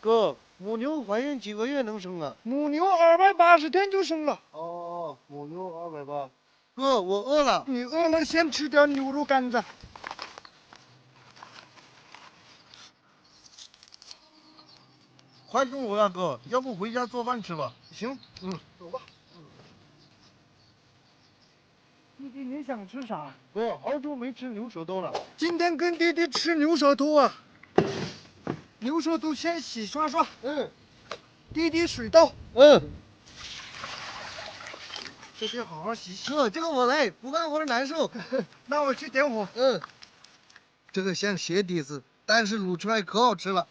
哥，母牛怀孕几个月能生啊？母牛二百八十天就生了。哦，母牛二百八。哥，我饿了。你饿了先吃点牛肉干子。快中午了，哥，要不回家做饭吃吧？行，嗯，走吧。弟弟，你想吃啥？哥，好久没吃牛舌头了。今天跟弟弟吃牛舌头啊。牛舌都先洗刷刷。嗯。滴滴水倒。嗯。这些好好洗洗。哥，这个我来，不干活难受。那我去点火。嗯。这个像鞋底子，但是卤出来可好吃了。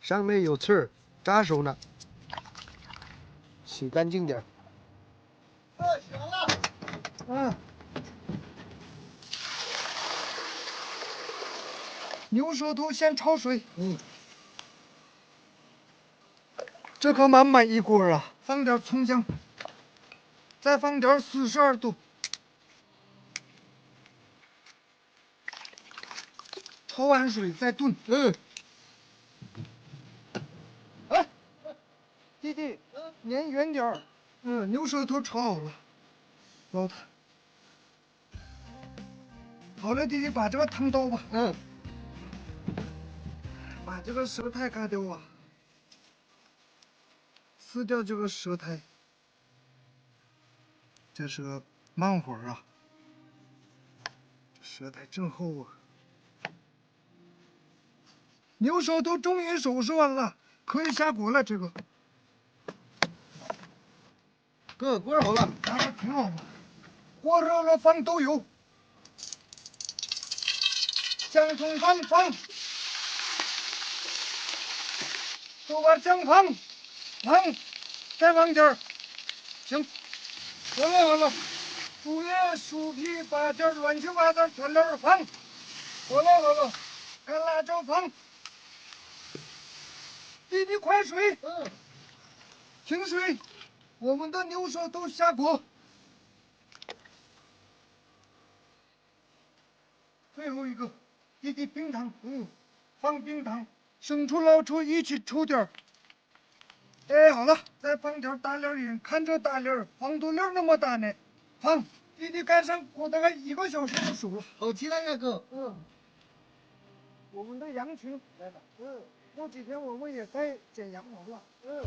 上面有刺儿，扎手呢。洗干净点。呃，洗完了。嗯。牛舌头先焯水。嗯。这可满满一锅啊！放点葱姜，再放点四十二度。焯完水再炖。嗯。哎，弟弟，粘远点儿。嗯，牛舌头炒好了，捞它。好了，弟弟，把这个汤倒吧。嗯。把这个舌苔干掉啊，撕掉这个舌苔。这是个慢活啊，舌苔真厚啊。牛舌头终于手术完了，可以下锅了。这个，哥，锅好了，拿的挺好嘛。锅热了，放豆油，姜葱放放。豆瓣姜放，放，再放点儿，行，好了好了，猪叶、树皮、八角，乱七八糟全都是放，好了好了，干辣椒放，弟弟快水，嗯，清水，我们的牛舌头下锅，最后一个，弟弟冰糖，嗯，放冰糖。生抽、老抽一起抽点儿。哎，好了，再放点大料盐，看这大料儿，黄豆粒儿那么大呢。放，弟弟盖上锅，大概一个小时就熟了。好期待呀，哥。嗯。我们的羊群来了。嗯。过几天我们也该剪羊毛了。嗯。